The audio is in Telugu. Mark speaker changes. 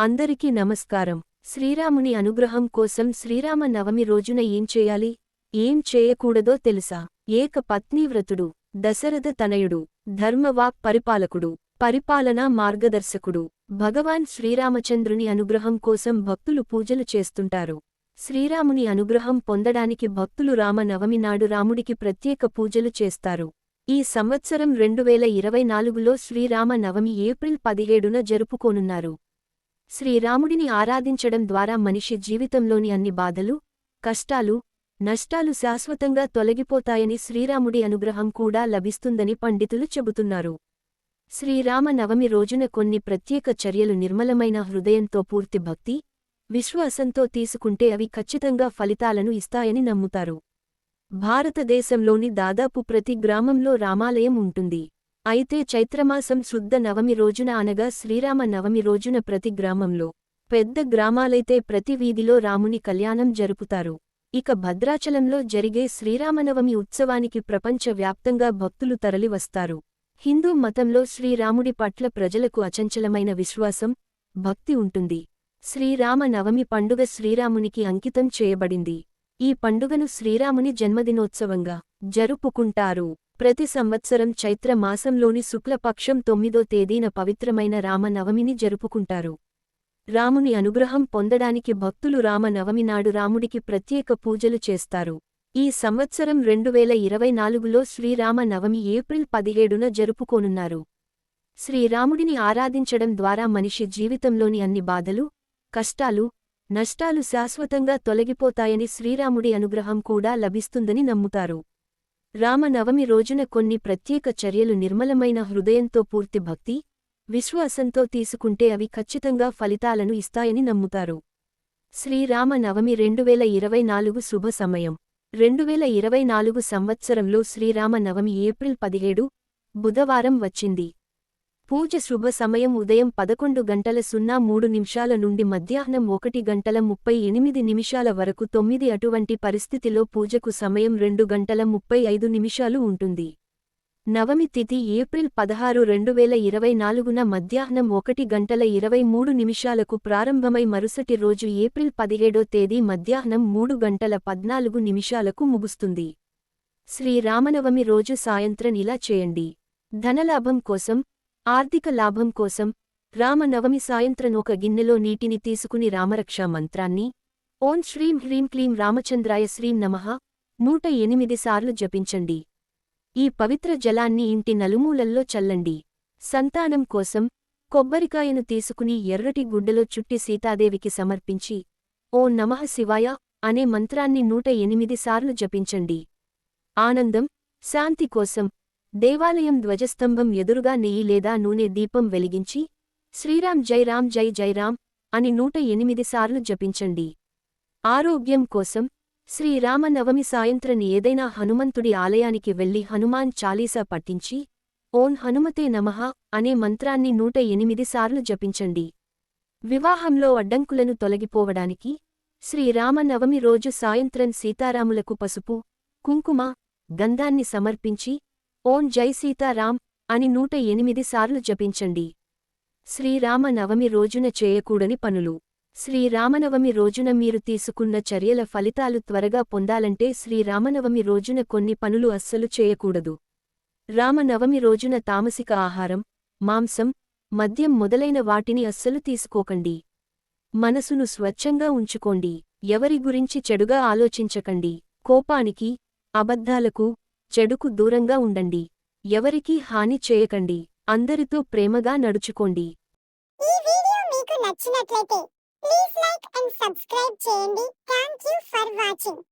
Speaker 1: అందరికీ నమస్కారం. శ్రీరాముని అనుగ్రహం కోసం శ్రీరామ నవమి రోజున ఏం చేయాలి? ఏం చేయకూడదో తెలుసా? ఏక పత్నీవ్రతుడు దశరథ తనయుడు ధర్మవాక్ పరిపాలకుడు పరిపాలనా మార్గదర్శకుడు. భగవాన్ శ్రీరామచంద్రుని అనుగ్రహం కోసం భక్తులు పూజలు చేస్తుంటారు. శ్రీరాముని అనుగ్రహం పొందడానికి భక్తులు రామ నవమి నాడు రాముడికి ప్రత్యేక పూజలు చేస్తారు. ఈ సంవత్సరం రెండు వేల ఇరవై నాలుగులో శ్రీరామ నవమి ఏప్రిల్ పదిహేడున జరుపుకోనున్నారు. శ్రీరాముడిని ఆరాధించడం ద్వారా మనిషి జీవితంలోని అన్ని బాధలు కష్టాలు నష్టాలు శాశ్వతంగా తొలగిపోతాయని శ్రీరాముడి అనుగ్రహం కూడా లభిస్తుందని పండితులు చెబుతున్నారు. శ్రీరామ నవమి రోజున కొన్ని ప్రత్యేక చర్యలు నిర్మలమైన హృదయంతో పూర్తి భక్తి విశ్వాసంతో తీసుకుంటే అవి ఖచ్చితంగా ఫలితాలను ఇస్తాయని నమ్ముతారు. భారతదేశంలోని దాదాపు ప్రతి గ్రామంలో రామాలయం ఉంటుంది. అయితే చైత్రమాసం శుద్ధ నవమి రోజున అనగా శ్రీరామ నవమి రోజున ప్రతి గ్రామంలో పెద్ద గ్రామాలైతే ప్రతి వీధిలో రాముని కళ్యాణం జరుపుతారు. ఇక భద్రాచలంలో జరిగే శ్రీరామనవమి ఉత్సవానికి ప్రపంచవ్యాప్తంగా భక్తులు తరలివస్తారు. హిందూ మతంలో శ్రీరాముడి పట్ల ప్రజలకు అచంచలమైన విశ్వాసం భక్తి ఉంటుంది. శ్రీరామ నవమి పండుగ శ్రీరామునికి అంకితం చేయబడింది. ఈ పండుగను శ్రీరాముని జన్మదినోత్సవంగా జరుపుకుంటారు. ప్రతి సంవత్సరం చైత్ర మాసంలోని శుక్లపక్షం తొమ్మిదో తేదీన పవిత్రమైన రామనవమిని జరుపుకుంటారు. రాముని అనుగ్రహం పొందడానికి భక్తులు రామనవమి నాడు రాముడికి ప్రత్యేక పూజలు చేస్తారు. ఈ సంవత్సరం రెండువేల ఇరవై నాలుగులో శ్రీరామ నవమి ఏప్రిల్ పదిహేడున జరుపుకోనున్నారు. శ్రీరాముడిని ఆరాధించడం ద్వారా మనిషి జీవితంలోని అన్ని బాధలు కష్టాలు నష్టాలు శాశ్వతంగా తొలగిపోతాయని శ్రీరాముడి అనుగ్రహం కూడా లభిస్తుందని నమ్ముతారు. రామనవమి రోజున కొన్ని ప్రత్యేక చర్యలు నిర్మలమైన హృదయంతో పూర్తి భక్తి విశ్వాసంతో తీసుకుంటే అవి ఖచ్చితంగా ఫలితాలను ఇస్తాయని నమ్ముతారు. శ్రీరామ నవమి రెండువేల ఇరవై నాలుగు శుభ సమయం. రెండువేల ఇరవై నాలుగు సంవత్సరంలో శ్రీరామ నవమి ఏప్రిల్ పదిహేడు బుధవారం వచ్చింది. పూజ శుభ సమయం ఉదయం పదకొండు గంటల సున్నా మూడు నిమిషాల నుండి మధ్యాహ్నం ఒకటి గంటల ముప్పై ఎనిమిది నిమిషాల వరకు తొమ్మిది అటువంటి పరిస్థితిలో పూజకు సమయం రెండు గంటల ముప్పై ఐదు నిమిషాలు ఉంటుంది. నవమి తిథి ఏప్రిల్ పదహారు రెండు వేల ఇరవై నాలుగున మధ్యాహ్నం ఒకటి గంటల ఇరవై మూడు నిమిషాలకు ప్రారంభమై మరుసటి రోజు ఏప్రిల్ పదిహేడో తేదీ మధ్యాహ్నం మూడు గంటల పద్నాలుగు నిమిషాలకు ముగుస్తుంది. శ్రీరామనవమి రోజు సాయంత్రం ఇలా చేయండి. ధనలాభం కోసం ఆర్థిక లాభం కోసం రామనవమి సాయంత్రం ఒక గిన్నెలో నీటిని తీసుకుని రామరక్షా మంత్రాన్ని ఓం శ్రీం హ్రీం క్లీం రామచంద్రాయ శ్రీం నమః నూట ఎనిమిది సార్లు జపించండి. ఈ పవిత్ర జలాన్ని ఇంటి నలుమూలల్లో చల్లండి. సంతానం కోసం కొబ్బరికాయను తీసుకుని ఎర్రటి గుడ్డలో చుట్టి సీతాదేవికి సమర్పించి ఓ నమః శివాయ అనే మంత్రాన్ని నూట ఎనిమిది సార్లు జపించండి. ఆనందం శాంతి కోసం దేవాలయం ధ్వజస్తంభం ఎదురుగా నెయ్యి లేదా నూనె దీపం వెలిగించి శ్రీరామ్ జై రామ్ జై జై రామ్ అని నూట ఎనిమిది సార్లు జపించండి. ఆరోగ్యం కోసం శ్రీరామనవమి సాయంత్రం ఏదైనా హనుమంతుడి ఆలయానికి వెళ్ళి హనుమాన్ చాలీసా పట్టించి ఓం హనుమతే నమః అనే మంత్రాన్ని నూట ఎనిమిది సార్లు జపించండి. వివాహంలో అడ్డంకులను తొలగిపోవడానికి శ్రీరామనవమి రోజు సాయంత్రం సీతారాములకు పసుపు కుంకుమ గంధాన్ని సమర్పించి ఓం జై సీతారాం అని నూట ఎనిమిది సార్లు జపించండి. శ్రీరామ నవమి రోజున చేయకూడని పనులు. శ్రీరామనవమి రోజున మీరు తీసుకున్న చర్యల ఫలితాలు త్వరగా పొందాలంటే శ్రీరామనవమి రోజున కొన్ని పనులు అస్సలు చేయకూడదు. రామనవమి రోజున తామసిక ఆహారం మాంసం మద్యం మొదలైన వాటిని అస్సలు తీసుకోకండి. మనసును స్వచ్ఛంగా ఉంచుకోండి. ఎవరి గురించి చెడుగా ఆలోచించకండి. కోపానికి అబద్ధాలకు చెడుకు దూరంగా ఉండండి. ఎవరికీ హాని చేయకండి. అందరితో ప్రేమగా నడుచుకోండి.
Speaker 2: ఈ వీడియో మీకు నచ్చినట్లయితే ప్లీజ్ లైక్ అండ్ సబ్స్క్రైబ్ చేయండి. Thank you for watching.